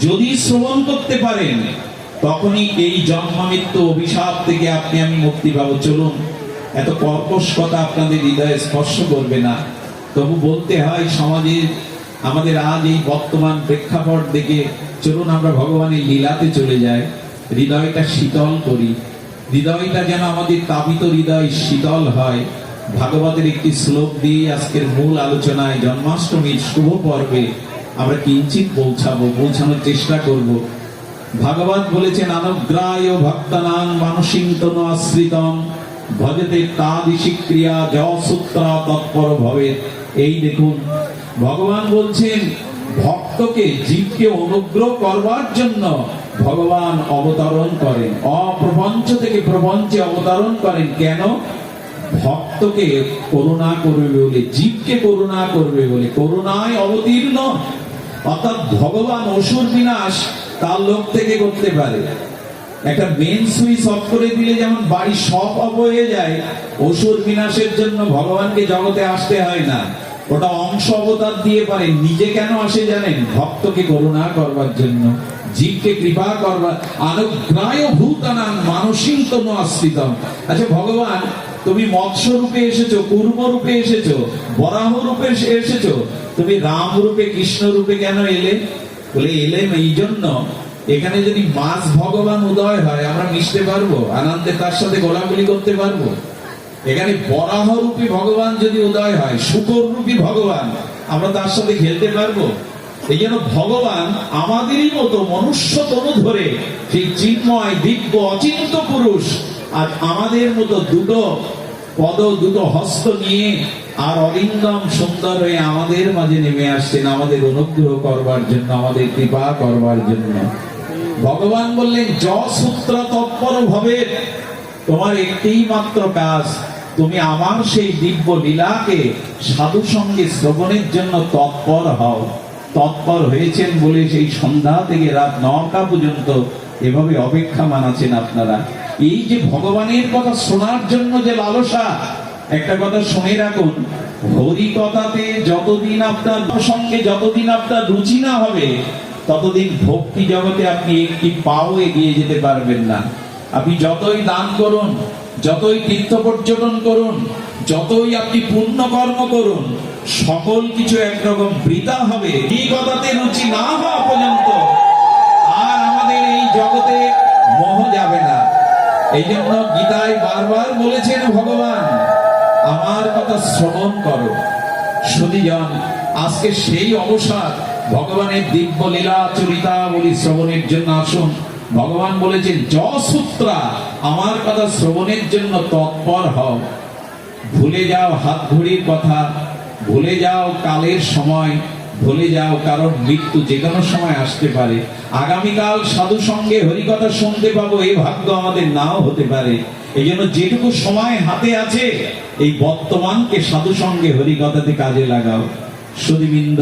যদি শ্রবণ করতে পারেন, তখনই এই জন্মামৃত্যু অভিশাপ থেকে আপনি আমি মুক্তি পাবো। চলুন, এত কর্কশ কথা আপনাদের হৃদয়ে স্পর্শ করবে না। তবু বলতে হয়, সমাজের, আমাদের আজ এই বর্তমান প্রেক্ষাপট দেখে চলুন আমরা ভগবানের লীলাতে চলে যাই। হৃদয়টা শীতল করি। হৃদয়টা যেন আমাদের তাপিত হৃদয় শীতল হয়। ভাগবতের একটি শ্লোক দিয়ে আজকের মূল আলোচনায় জন্মাষ্টমীর শুভ পর্বে আমরা কিঞ্চিত পৌঁছাবো, পৌঁছানোর চেষ্টা করব। ভাগবত বলেছেন অনুগ্রায় ভক্তানাং মানসিন্তন আশ্রিতম, ভজতে তাদিশি ক্রিয়া যসূত্রা তৎপর ভবে। এই দেখুন, ভগবান বলছেন, ভক্তকে জীবকে অনুগ্রহ করবার জন্য ভগবান অবতরণ করেন, অপ্রপঞ্চ থেকে প্রপঞ্চে অবতরণ করেন। কেন? ভক্তকে করুণা করবে বলে, জীবকে করুণা করবে বলে, করুণায় অবতীর্ণ অর্থাৎ ভগবান অসুর বিনাশ তার লোক থেকে করতে পারে। একটা মেন সুইচ অফ করে দিলে যেমন বাড়ি সব অফ হয়ে যায়, অসুর বিনাশের জন্য ভগবানকে জগতে আসতে হয় না। ওটা অংশ অবতার দিয়ে পারে। নিজে কেন আসে জানেন? ভক্তকে করুণা করবার জন্য, জীবকে কৃপা করবার। অনুগ্রায় ভূতানাং মানসিক তনু আশ্রিতম। আচ্ছা ভগবান তুমি মৎস্য রূপে এসেছ কুর্ম রূপে এসেছ বরাহ রূপে এসেছ। তুমি রাম রূপে কৃষ্ণ রূপে কেন এলে? বলে এলেম এই জন্য এখানে যদি মাছ ভগবান উদয় হয়, আমরা মিশতে পারব? আনন্দে তার সাথে গোলাগুলি করতে পারব? এখানে বরাহ রূপী ভগবান যদি উদয় হয় শুকর রূপী ভগবান, আমরা তার সাথে খেলতে পারব? এই জন্য ভগবান আমাদেরই মতো মনুষ্য তনু ধরে সেই চিন্ময়, দিব্য অচিন্ত পুরুষ আজ আমাদের মতো দুটো পদ, দুটো হস্ত নিয়ে আর অরিন্দম সুন্দর হয়ে আমাদের মাঝে নেমে আসছেন, আমাদের অনুগ্রহ করবার জন্য, আমাদের কৃপা করবার জন্য। ভগবান বললেন য সূত্র তৎপর ভবে তোমার একটিই মাত্র কাজ, তুমি আমার সেই দিব্য লীলাকে সাধু সঙ্গে শ্রবণের জন্য তৎপর হও। তৎপর হয়েছেন বলে সেই সন্ধ্যা থেকে রাত নটা পর্যন্ত এভাবে অপেক্ষা মানাচ্ছেন আপনারা। এই যে ভগবানের কথা শোনার জন্য যে লালসা, একটা কথা শুনে রাখুন হরি কথাতে যতদিন আপনার সঙ্গে যতদিন আপনার রুচি না হবে, ততদিন ভক্তি জগতে আপনি একটি পাও এগিয়ে যেতে পারবেন না। আপনি যতই দান করুন, যতই তীর্থ পর্যটন করুন, যতই আপনি পুণ্য কর্ম করুন, সকল কিছু একরকম বৃথা হবে। এই কথাতে রুচি না হওয়া পর্যন্ত আর আমাদের এই জগতে মোহ যাবে না। এই জন্য গীতায় বারবার বলেছেন ভগবান, আমার কথা শ্রবণ করো। সুদীজন আজকে সেই অবসাদ, ভগবানের দিব্য লীলা চরিতা বলি শ্রবণের জন্য আসুন। ভগবান বলেছেন যসূত্রা আমার কথা শ্রবণের জন্য তৎপর হও। ভুলে যাও হাত ঘড়ির কথা, ভুলে যাও কালের সময় ভুলে যাও কারণ মৃত্যু যে কোনো সময় আসতে পারে। আগামীকাল সাধু সঙ্গে হরিকথা শুনতে পাবো, এই ভাগ্য আমাদের নাও হতে পারে। এই জন্য যেটুকু সময় হাতে আছে, এই বর্তমানকে সাধু সঙ্গে হরিকথাতে কাজে লাগাও। সুদীবৃন্দ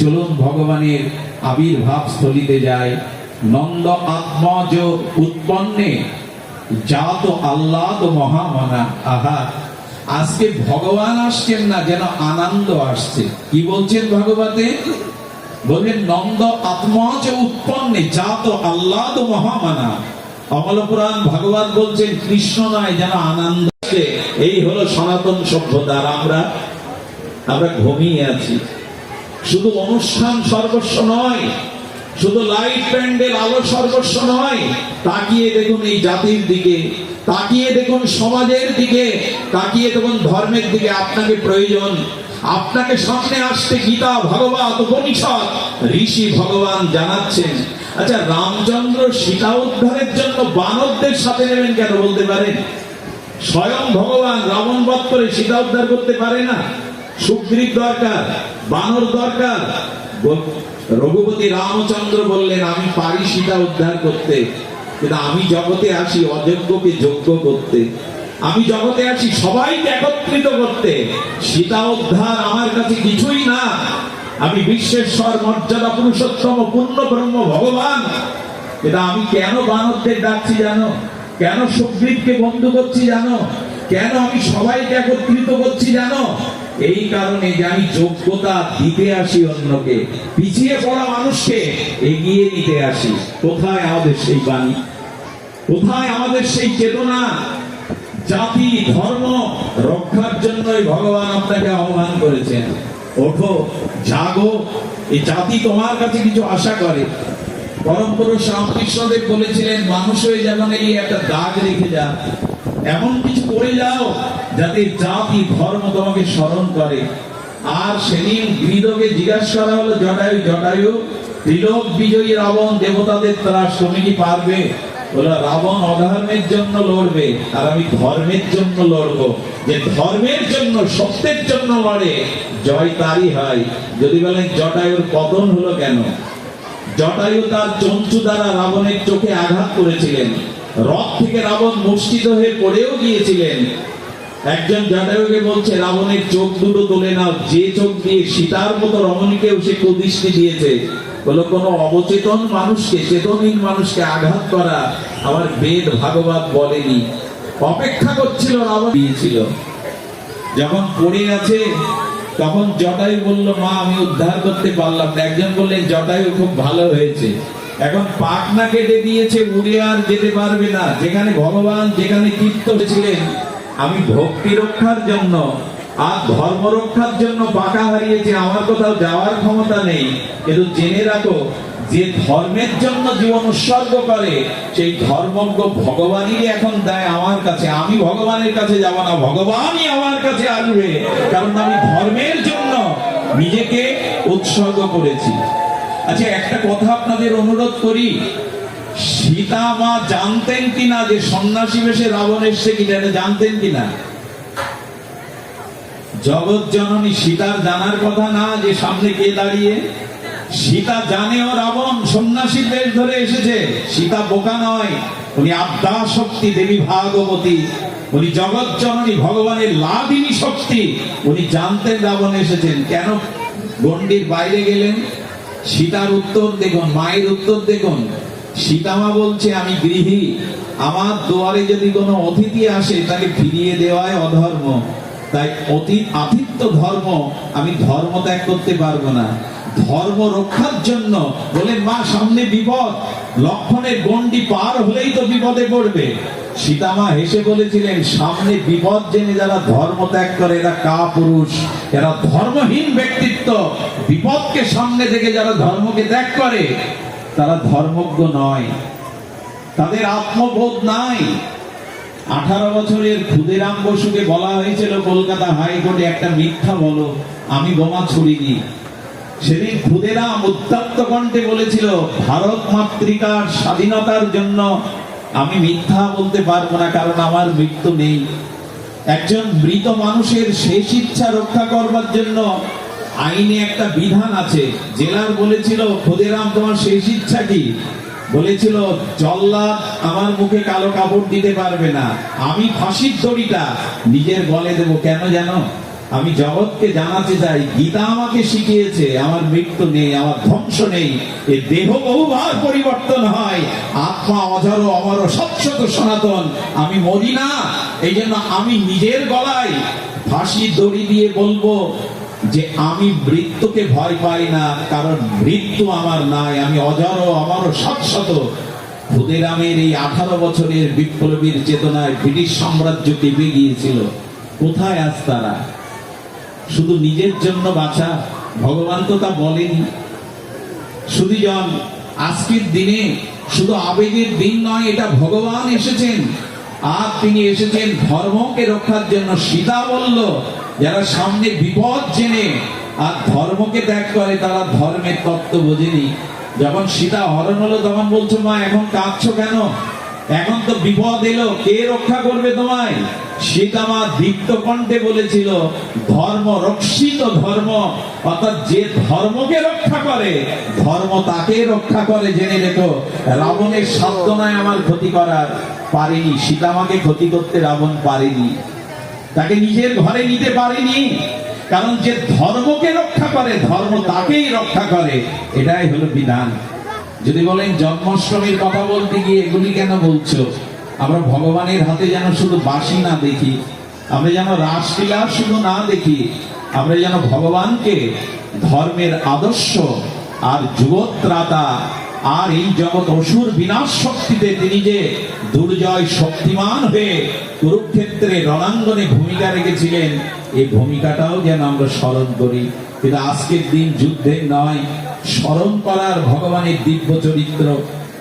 চলুন ভগবানের আবির্ভাব স্থলিতে যায় নন্দ আত্মজ উৎপন্নে, জাত আল্লাহ মহামনা আহা আজকে ভগবান আসছেন না, যেন আনন্দ আসছে। কি বলছেন ভগবতে? বললেন, নন্দ আত্মজ উৎপন্নে জাত আল্লাহ মহামানা। অমল পুরাণ ভগবান বলছেন, কৃষ্ণ নয়, যেন আনন্দ এই হলো সনাতন সভ্যতার আমরা আমরা ঘুমিয়ে আছি। শুধু অনুষ্ঠান সর্বস্ব নয় শুধু লাইট প্যান্ডেল আলো সর্বস্ব নয়, তাকিয়ে দেখুন এই জাতির দিকে, তাকিয়ে দেখুন সমাজের দিকে, তাকিয়ে দেখুন ধর্মের দিকে, আপনাকে প্রয়োজন। আপনাকে সামনে আসতে গীতা, ভগবত উপনিষদ, ঋষি ভগবান জানাচ্ছেন। আচ্ছা রামচন্দ্র সীতা উদ্ধারের জন্য বানরদের সাথে নেবেন কেন বলতে পারেন? স্বয়ং ভগবান রাবণ বধ করে সীতা উদ্ধার করতে পারে না। সুগ্রীব দরকার, বানর দরকার। রঘুপতি রামচন্দ্র বললেন, আমি পারি সীতা উদ্ধার করতে, কিন্তু আমি জগতে আসি অযোগ্যকে যোগ্য করতে। আমি জগতে আসি সবাইকে একত্রিত করতে। সীতা উদ্ধার আমার কাছে কিছুই না। আমি বিশ্বের বিশ্বেশ্বর মর্যাদা পুরুষোত্তম পূর্ণ ব্রহ্ম ভগবান। এটা আমি কেন বানরদের ডাকছি জানো? কেন সুগ্রীবকে বন্ধু করছি জানো? কেন আমি সবাইকে একত্রিত করছি জানো? এই কারণে যে আমি যোগ্যতা দিতে আসি অন্যকে, পিছিয়ে পড়া মানুষকে এগিয়ে নিতে আসি। কোথায় আমাদের সেই বাণী? কোথায় আমাদের সেই চেতনা? জাতি, ধর্ম রক্ষার জন্যই ভগবান আপনাকে আহ্বান করেছেন। ওঠো, জাগো এই জাতি তোমার কাছে কিছু আশা করে। পরম পুরুষ বলেছিলেন, মানুষ হয়ে যেমন এই একটা দাগ রেখে যা এমন কিছু করে যাও যাতে জাতি, ধর্ম তোমাকে স্মরণ করে। আর সেদিন গৃহকে জিজ্ঞাসা করা হলো, জটায়ু জটায়ু, ত্রিলোক বিজয়ী রাবণ দেবতাদের ত্রাস তুমি কি পারবে? বলে রাবণ অধর্মের জন্য লড়বে, আর আমি ধর্মের জন্য লড়বো। যে ধর্মের জন্য, সত্যের জন্য লড়ে, জয় তারই হয়। যদি বলেন, জটায়ুর পতন হলো কেন? জটায়ু তার চঞ্চু দ্বারা রাবণের চোখে আঘাত করেছিলেন। রথ থেকে রাবণ মুষ্টিত হয়ে পড়েও গিয়েছিলেন। একজন জটায়ুকে বলছে, রাবণের চোখ দুটো তুলে নাও, যে চোখ দিয়ে সীতার মতো রমণীকেও সে কুদৃষ্টি দিয়েছে। বলো, কোন অবচেতন মানুষকে, চেতনহীন মানুষকে আঘাত করা আমার বেদ ভাগবত বলেনি। অপেক্ষা করছিল রাবণ। দিয়েছিল। যখন পড়ে আছে তখন জটায়ু বলল, মা, আমি উদ্ধার করতে পারলাম না। একজন বললেন, জটায়ু খুব ভালো হয়েছে। এখন পাকনা কেটে দিয়েছে, উড়ে আর যেতে পারবে না। যেখানে ভগবান, যেখানে তীর্থ ছিলেন, আমি ভক্তি রক্ষার জন্য আর ধর্ম রক্ষার জন্য পাকা হারিয়েছে। আমার কোথাও যাওয়ার ক্ষমতা নেই। কিন্তু জেনে রাখো যে ধর্মের জন্য জীবন উৎসর্গ করে, সেই ধর্মজ্ঞ ভগবানই এখন দেয় আমার কাছে, আমি ভগবানের কাছে যাব না, ভগবানই আমার কাছে আসবে। কারণ আমি ধর্মের জন্য নিজেকে উৎসর্গ করেছি। আচ্ছা একটা কথা আপনাদের অনুরোধ করি। সীতা মা জানতেন কিনা যে সন্ন্যাসী বেশে রাবণ এসছে কিনা, এটা জানতেন কিনা? জগৎ জননী সীতার জানার কথা না, যে সামনে কে দাঁড়িয়ে? সীতা জানেও রাবণ সন্ন্যাসী বেশ ধরে এসেছে। সীতা বোকা নয়, উনি আদ্যা শক্তি, দেবী ভাগবতী। উনি জগৎ জননী, ভগবানের লাভিনী শক্তি। উনি জানতেন রাবণ এসেছেন। কেন গন্ডির বাইরে গেলেন? সীতার উত্তর দেখুন, মায়ের উত্তর দেখুন। সীতামা বলছে, আমি গৃহী। আমার দুয়ারে যদি কোনো অতিথি আসে, তাকে ফিরিয়ে দেওয়ায় অধর্ম। তাই অতি আতিথ্য ধর্ম, আমি ধর্ম ত্যাগ করতে পারব না। ধর্ম রক্ষার জন্য বলে, মা, সামনে বিপদ। লক্ষণের গন্ডি পার হলেই তো বিপদে পড়বে। সীতামা হেসে বলেছিলেন, সামনে বিপদ জেনে যারা ধর্ম ত্যাগ করে, এরা কা পুরুষ এরা ধর্মহীন ব্যক্তিত্ব। বিপদকে সামনে থেকে যারা ধর্মকে ত্যাগ করে, তারা ধর্মজ্ঞ নয়। তাদের আত্মবোধ নাই। আঠারো বছরের ক্ষুদিরাম বসুকে বলা হয়েছিল, কলকাতা হাইকোর্টে একটা মিথ্যা বলো, আমি বোমা ছুড়িনি। সেদিন ক্ষুদিরাম উত্তপ্ত কণ্ঠে বলেছিল, ভারত মাতৃকার স্বাধীনতার জন্য আমি মিথ্যা বলতে পারব না, কারণ আমার মৃত্যু নেই। একজন মৃত মানুষের শেষ ইচ্ছা রক্ষা করবার জন্য আইনে একটা বিধান আছে। জেলার বলেছিল, ক্ষুদিরাম, তোমার শেষ ইচ্ছা কি? বলেছিল, জল্লাদ আমার মুখে কালো কাপড় দিতে পারবে না। আমি ফাঁসির দড়িটা নিজের গলে দেব। কেন জানো? আমি জগৎকে জানাতে চাই, গীতা আমাকে শিখিয়েছে, আমার মৃত্যু নেই, আমার ধ্বংস নেই, এ দেহ বহুবার পরিবর্তন হয়, আত্মা অজর অমর সৎসত সনাতন। আমি মরি না, এই জন্য আমি নিজের গলায় ফাঁসি দড়ি দিয়ে বলব যে আমি মৃত্যুকে ভয় পাই না, কারণ মৃত্যু আমার নাই, আমি অজর আমার শত। ক্ষুদিরামের এই আঠারো বছরের বিপ্লবীর চেতনায় ব্রিটিশ সাম্রাজ্য কেঁপে গিয়েছিল। কোথায় আজ তারা? শুধু নিজের জন্য বাঁচা ভগবান তো তা বলেনি। শুধু জন আজকের দিনে শুধু আবেগের দিন নয়, এটা ভগবান এসেছেন। আর তিনি এসেছেন ধর্মকে রক্ষার জন্য। সীতা বলল, যারা সামনে বিপদ জেনে আর ধর্মকে ত্যাগ করে, তারা ধর্মের তত্ত্ব বোঝেনি। যখন সীতা হরণ হলো, তখন বলছো, মা, এখন কাঁদছো কেন? এখন তো বিপদ এলো, কে রক্ষা করবে তোমায়? সীতামা দীপ্ত কণ্ঠে বলেছিল, ধর্ম রক্ষিত ধর্ম, অর্থাৎ যে ধর্মকে রক্ষা করে, ধর্ম তাকে রক্ষা করে, জেনে রেখো, রাবণের শব্দ নয় আমার ক্ষতি করার পারেনি, সীতামাকে ক্ষতি করতে রাবণ পারেনি। তাকে নিজের ঘরে নিতে পারেনি, কারণ যে ধর্মকে রক্ষা করে, ধর্ম তাকেই রক্ষা করে, এটাই হলো বিধান। যদি বলেন জন্মাষ্টমীর কথা বলতে গিয়ে এগুলি কেন বলছো? আমরা ভগবানের হাতে যেন শুধু বাসি না দেখি, আমরা যেন রাসলীলা শুধু না দেখি, আমরা যেন ভগবানকে ধর্মের আদর্শ আর যুগত্রাতা আর এই জগৎ অসুর বিনাশ শক্তিতে তিনি যে দুর্জয় শক্তিমান হয়ে কুরুক্ষেত্রে রণাঙ্গনে ভূমিকা রেখেছিলেন এই ভূমিকাটাও যেন আমরা স্মরণ করি। কিন্তু আজকের দিন যুদ্ধের নয় স্মরণ করার ভগবানের দিব্য চরিত্র।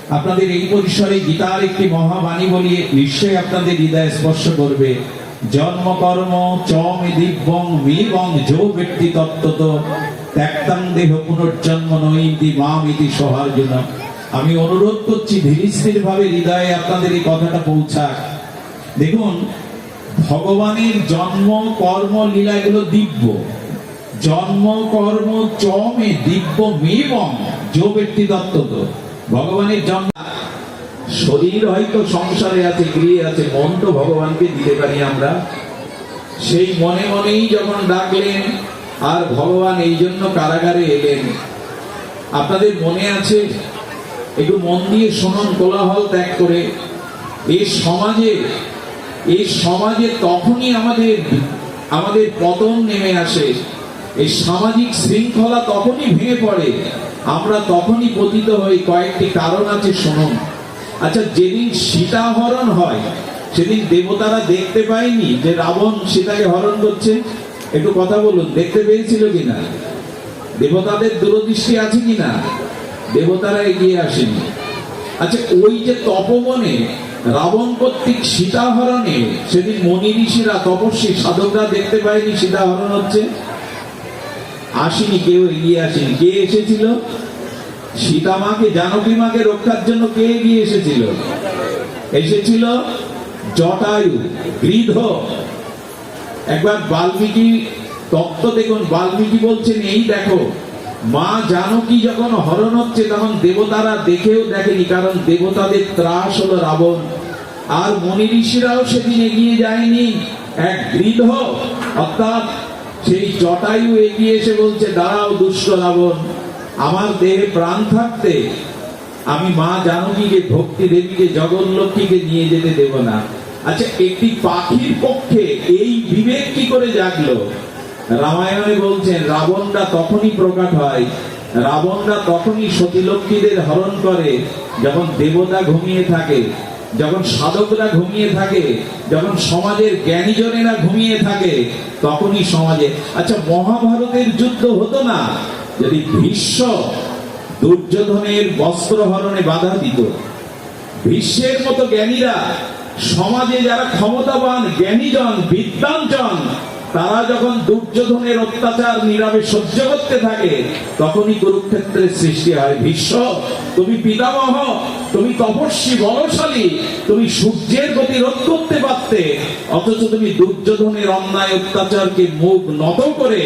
আপনাদের এই পরিসরে গীতার একটি মহাবাণী বলিয়ে নিশ্চয়ই আপনাদের হৃদয় স্পর্শ করবে। জন্ম কর্ম চমে দিব্যং মেবং যো ব্যক্তি তত্ত্বত ত্যাক্তাং দেহ পুনর্জন্ম নৈতি মাম ইতি সহার্জুন। আমি অনুরোধ করছি ধীরস্থির ভাবে হৃদয়ে আপনাদের এই কথাটা পৌঁছাক। দেখুন, ভগবানের জন্ম, কর্ম, লীলা এগুলো দিব্য। জন্ম কর্ম চমে দিব্য মেবং যো ব্যক্তি তত্ত্বত ভগবানের জন্ম শরীর হয়তো সংসারে আছে, গৃহে আছে, মন তো ভগবানকে দিতে পারি আমরা। সেই মনে মনেই যখন ডাকলেন, আর ভগবান এই জন্য কারাগারে এলেন। আপনাদের মনে আছে? একটু মন দিয়ে শুনুন, কোলাহল ত্যাগ করে। এই সমাজে এই সমাজে তখনই আমাদের আমাদের পতন নেমে আসে। এই সামাজিক শৃঙ্খলা তখনই ভেঙে পড়ে। আমরা তখনই পতিত হই, কয়েকটি কারণ আছে শুনুন। আচ্ছা যেদিন সীতা হরণ হয়, সেদিন দেবতারা দেখতে পায়নি যে রাবণ সীতাকে হরণ করছে। একটু কথা বলুন, দেখতে পেয়েছিল কিনা? দেবতাদের দূরদৃষ্টি আছে কিনা? দেবতারা এগিয়ে আসেনি। আচ্ছা ওই যে তপবনে রাবণ কর্তৃক সীতা হরণে সেদিন মনি ঋষিরা তপস্বী, সাধকরা দেখতে পায়নি সীতা হরণ হচ্ছে? আসেনি, কেউ এগিয়ে আসেনি। কে এসেছিল? সীতা মাকে জানকী মাকে রক্ষার জন্য কে এগিয়ে এসেছিল? এসেছিল জটায়ু গৃধ একবার বাল্মীকি তত্ত্ব দেখুন। বাল্মীকি বলছেন, এই দেখো, মা জানকী যখন হরণ হচ্ছে, তখন দেবতারা দেখেও দেখেনি, কারণ দেবতাদের ত্রাস হলো রাবণ। আর মনি ঋষিরাও সেদিন এগিয়ে যায়নি। এক গৃধ অর্থাৎ সেই জটায়ু এগিয়ে এসে বলছে, দাঁড়াও দুষ্ট রাবণ, আমার দেহে প্রাণ থাকতে আমি মা জানকীকে, ভক্তি দেবীকে, জগন্লক্ষ্মীকে নিয়ে যেতে দেব না। আচ্ছা একটি পাখির পক্ষে এই বিবেক কি করে জাগলো? রামায়ণে বলছেন রাবণরা তখনই প্রকাট হয় রাবণরা তখনই সতীলক্ষ্মীদের হরণ করে, যখন দেবতা ঘুমিয়ে থাকে যখন সাধকরা ঘুমিয়ে থাকে, যখন সমাজের জ্ঞানীজনেরা ঘুমিয়ে থাকে, তখনই সমাজে আচ্ছা মহাভারতের যুদ্ধ হতো না? যদি ভীষ্ম দুর্যোধনের বস্ত্র হরণে বাধা দিত। বিশ্বের মতো জ্ঞানীরা সমাজে যারা ক্ষমতাবান জ্ঞানীজন, বিদ্বানজন তারা যখন দুর্যোধনের অত্যাচার নীরবে সহ্য করতে থাকে, তখনই কুরুক্ষেত্রের সৃষ্টি হয়। ভীষ্ম, তুমি পিতামহ, তুমি তপস্বী, বলশালী, তুমি সূর্যের গতি রোধ করতে পারতে, অথচ তুমি দুর্যোধনের অন্যায় অত্যাচারকে মুখ নত করে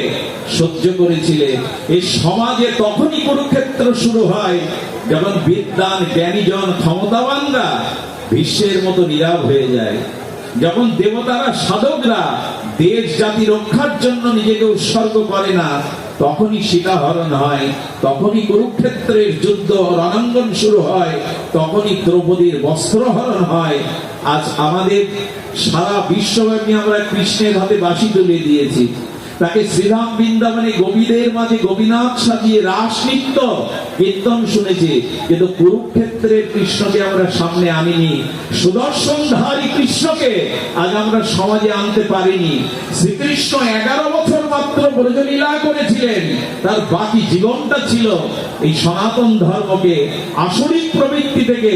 সহ্য করেছিলে। এই সমাজে তখনই কুরুক্ষেত্র শুরু হয়, যখন বিদ্যান জ্ঞানীজন, ক্ষমতাবানরা বিশ্বের মতো নীরব হয়ে যায়। যখন দেবতারা, সাধকরা দেশ জাতি রক্ষার জন্য নিজেকে উৎসর্গ করে না, তখনই সীতা হরণ হয়, তখনই কুরুক্ষেত্রের যুদ্ধ রণাঙ্গন শুরু হয়, তখনই দ্রৌপদীর বস্ত্র হরণ হয়। আজ আমাদের সারা বিশ্বব্যাপী আমরা কৃষ্ণের হাতে বাসি তুলে দিয়েছি। তাকে শ্রীরাম বৃন্দাবনে গোপীদের মাঝে গোপীনাথ সাজিয়ে রাস নৃত্য কীর্তন শুনেছে। কিন্তু কুরুক্ষেত্রের কৃষ্ণকে আমরা সামনে আনিনি। সুদর্শনধারী কৃষ্ণকে আজ আমরা সমাজে আনতে পারিনি। শ্রীকৃষ্ণ এগারো বছর মাত্র ব্রজলীলা করেছিলেন। তার বাকি জীবনটা ছিল এই সনাতন ধর্মকে, আসরিক প্রবৃত্তি থেকে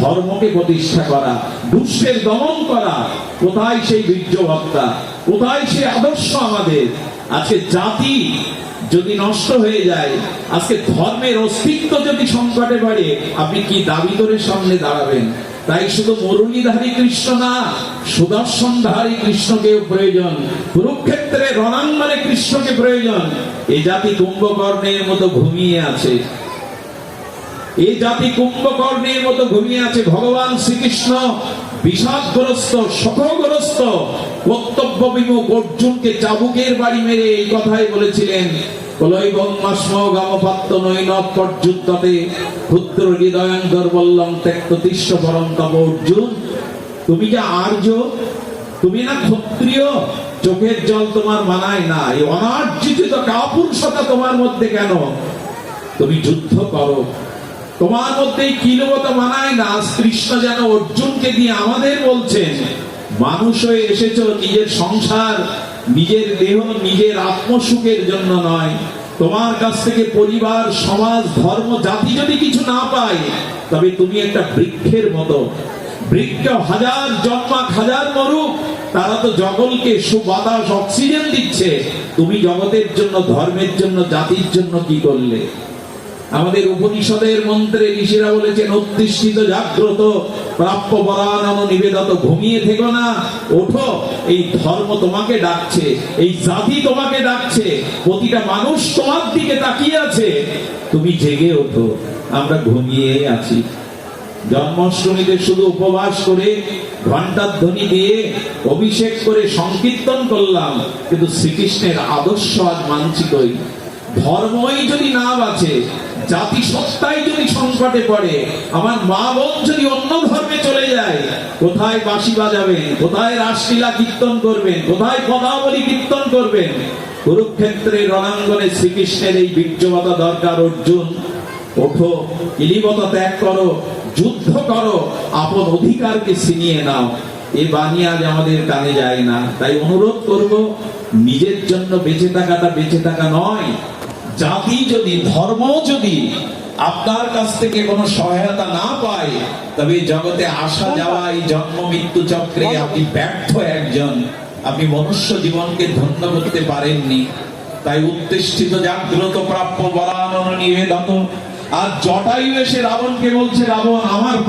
ধর্মকে প্রতিষ্ঠা করা, দুষ্টের দমন করা। কোথায় সেই বীর্যবত্তা কোথায় সেই আদর্শ আমাদের? আজকে জাতি যদি নষ্ট হয়ে যায়, আজকে ধর্মের অস্তিত্ব যদি সংকটে বাড়ে আপনি কি দাবি করে সামনে দাঁড়াবেন? তাই শুধু মুরলীধারী কৃষ্ণ না, সুদর্শনধারী কৃষ্ণকেও প্রয়োজন, কুরুক্ষেত্রে রণাঙ্গনে কৃষ্ণকে প্রয়োজন। এই জাতি কুম্ভকর্ণের মতো ঘুমিয়ে আছে। এই জাতি কুম্ভকর্ণের মতো ঘুমিয়ে আছে। ভগবান শ্রীকৃষ্ণ বিষাদগ্রস্ত, শোকগ্রস্ত কর্তব্য বিমুখ অর্জুনকে চাবুকের বাড়ি মেরে এই কথাই বলেছিলেন। তুমি যে আর্য, তুমি না ক্ষত্রিয়? চোখের জল তোমার মানায় না। এই অনার্জিত কাপুরুষতা তোমার মধ্যে কেন? তুমি যুদ্ধ করো। তোমার মধ্যে কিলবতা মানায় না। কৃষ্ণ যেন অর্জুনকে দিয়ে আমাদের বলছেন, মানুষ হয়ে এসেছ নিজের সংসার, নিজের দেহ, নিজের আত্মসুখের জন্য নয়। তোমার কাছ থেকে পরিবার, সমাজ, ধর্ম, জাতি যদি কিছু না পায়, তবে তুমি একটা বৃক্ষের মতো। বৃক্ষ হাজার, জন্মাক হাজার মরুক, তারা তো জগলকে সুবাতাস, অক্সিজেন দিচ্ছে। তুমি জগতের জন্য, ধর্মের জন্য, জাতির জন্য কি করলে? আমাদের উপনিষদের মন্ত্রে ঋষিরা বলেছেন, অতিষ্ঠিত জাগ্রত, প্রাপ্য বরানন নিবেদত, ঘুমিয়ে থেকো না, ওঠো, এই ধর্ম তোমাকে ডাকছে, এই জাতি তোমাকে ডাকছে, প্রতিটা মানুষ তোমার দিকে তাকিয়ে আছে, তুমি জেগে ওঠো, আমরা ঘুমিয়ে আছি। জন্মাষ্টমীতে শুধু উপবাস করে ঘণ্টার ধ্বনি দিয়ে অভিষেক করে সংকীর্তন করলাম, কিন্তু শ্রীকৃষ্ণের আদর্শ আজ মানছিকই ধর্মই যদি না বাঁচে জাতি সত্তাই যদি সংকটে পড়ে, আমার মা বোন যদি অন্য ধর্মে চলে যায়, কোথায় বাঁশি বাজাবেন? কোথায় রাসলীলা কীর্তন করবেন? কোথায় পদাবলী কীর্তন করবেন? কুরুক্ষেত্রের রণাঙ্গনে শ্রীকৃষ্ণের এই বীর্যবতা দরকার, অর্জুন। ওঠো, ইলিবতা ত্যাগ করো, যুদ্ধ করো, আপন অধিকারকে ছিনিয়ে নাও। এ বাণী আজ আমাদের কানে যায় না। তাই অনুরোধ করব, নিজের জন্য বেঁচে থাকাটা বেঁচে থাকা নয় জাতি যদি ধর্ম যদি আপনার কাছ থেকে কোনো সহায়তা না পায় তবে জগতে আসা যাওয়া এই জন্ম মৃত্যু চক্রে আপনি ব্যর্থ একজন। আপনি মনুষ্য জীবনকে ধন্য করতে পারেননি। তাই উত্তিষ্ঠিত জাগ্রত প্রাপ্য বরানন নিবেদন আর জটায়ু এসে রাবণকে বলছে রাবণ আমার